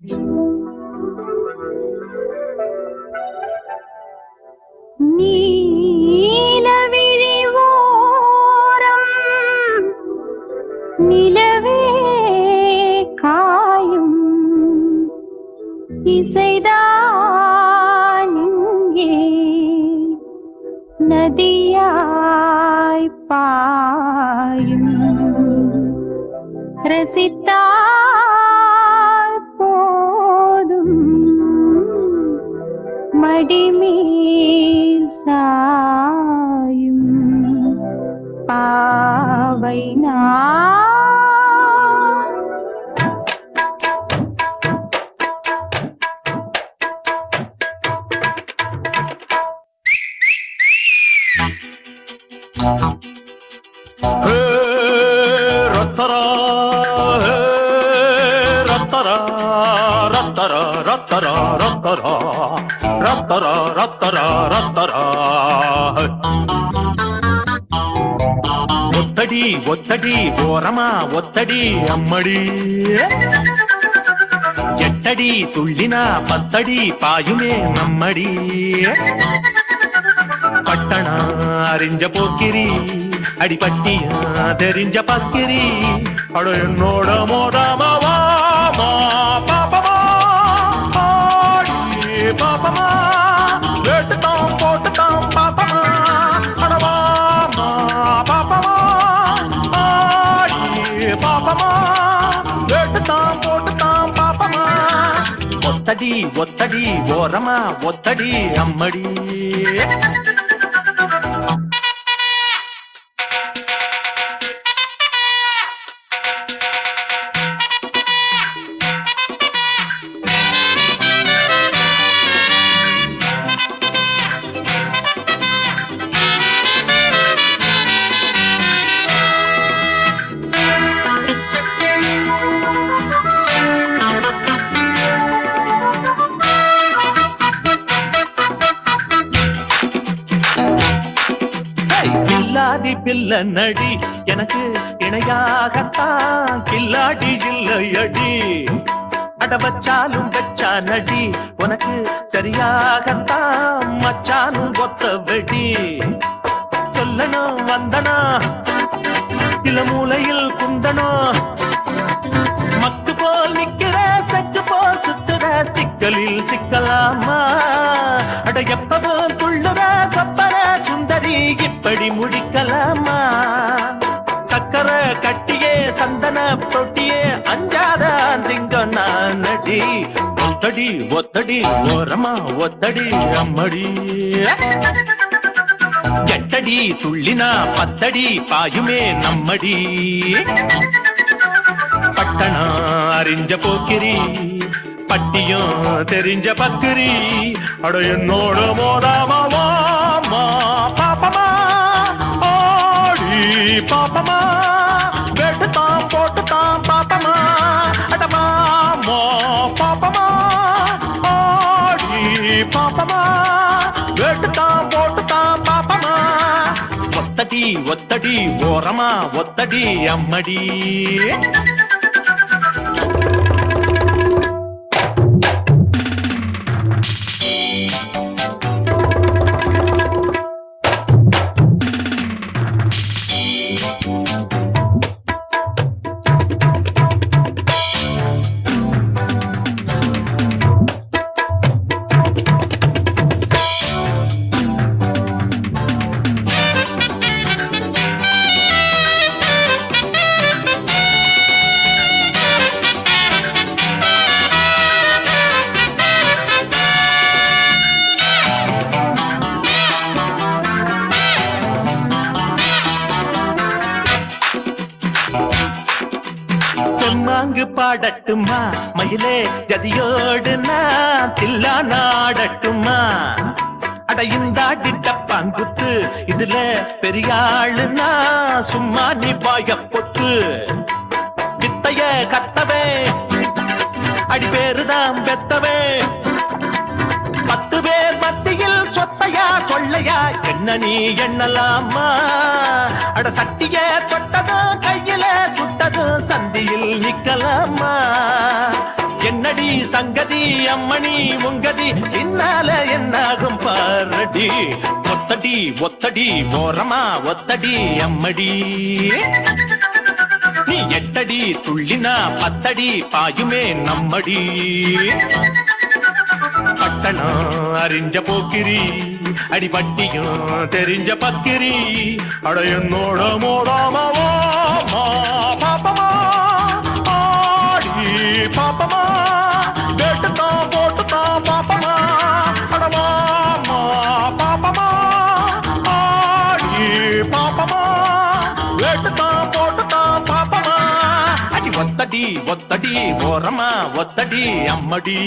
നീലവിഴിവോരം നിലവേ കായും. ഇസൈതാനിങ്ങേ നദിയായി പായും. രസിത്താ மடிமேல் சாயும் பாவை ரத்தரா ரத்தரா ரத்தரா ரத்தரா. ஒத்தடி ஒத்தடி ஓரமா ஒத்தடி அம்மடி. எட்டடி துள்ளினா பத்தடி பாயுமே நம்மடி. பட்டணா அறிஞ்ச போக்கிரி அடிபட்டியா தெரிஞ்ச பக்கிரி. அட என்னோட ஒத்தடி ஒத்தடி ஓரமா ஒத்தடி அம்மடி கில்லாடி நடி எனக்கு இணையாகத்தான் கில்லாடி இல்லையடி. அட வச்சாலும் வச்சா நடி உனக்கு சரியாகத்தான் மச்சானும் ஒத்த வெடி. சொல்லணும் வந்தனா இல்ல மூலையில் குந்தனா. மக்கு போல் நிக்கிற செக்கு போல் சுத்துற சிக்கலில் சிக்கலாமா? அட எப்பவும் துள்ளுற இப்படி முடிக்கலாமா? சக்கரை கட்டியே சந்தன தொட்டியே அஞ்சாதான் சிங்கம் நான் நடி ஒத்தடி ஒத்தடி ஓரமா ஒத்தடி அம்மடி. எட்டடி துள்ளினா பத்தடி பாயுமே நம்மடி. பட்டணம் அறிஞ்ச போக்கிரி பட்டியும் தெரிஞ்ச பக்கிரி. அட என்னோட மோதாமாவா? பாப்பமா? ஓடி பாப்பமா வெட்டுத்தான் போட்டுத்தான் பாப்பமா அடமாமோ பாப்பமா ஓடி பாப்பமா வெட்டுத்தான் போட்டுத்தான் பாப்பமா ஒத்தடி ஒத்தடி ஓரமா ஒத்தடி அம்மடி செம்மாங்கு மயிலே ஜதியோடு நான் தில்லா நாடட்டுமா? அட இந்தாடி டப்பாங்குத்து இதுல பெரியாளுனா சும்மா நீ பாய பொத்து. வித்தைய கத்தவே அடி பேருதான் பெத்தவே. பத்து பேர் மத்தியில் சொத்தையா சொல்லையா என்ன நீ எண்ணலாமா? அட சட்டிய தொட்டதும் கையில சுட்ட சந்தியில் என்னடி சங்கதி அம்மணி உங்கதி பின்னால என்னாகும் பாரடி? ஒத்தடி ஒத்தடி ஓரமா ஒத்தடி அம்மடி. நீ எட்டடி துள்ளினா பத்தடி பாயுமே நம்மடி. பட்டணம் அறிஞ்ச போக்கிரி அடிபட்டியும் தெரிஞ்ச பக்கிரி. அட என்னோட மோடாம கேட்டுத்தான் போட்டுத்தான் பாப்பமா அடி ஒத்தடி ஒத்தடி ஓரமா ஒத்தடி அம்மடி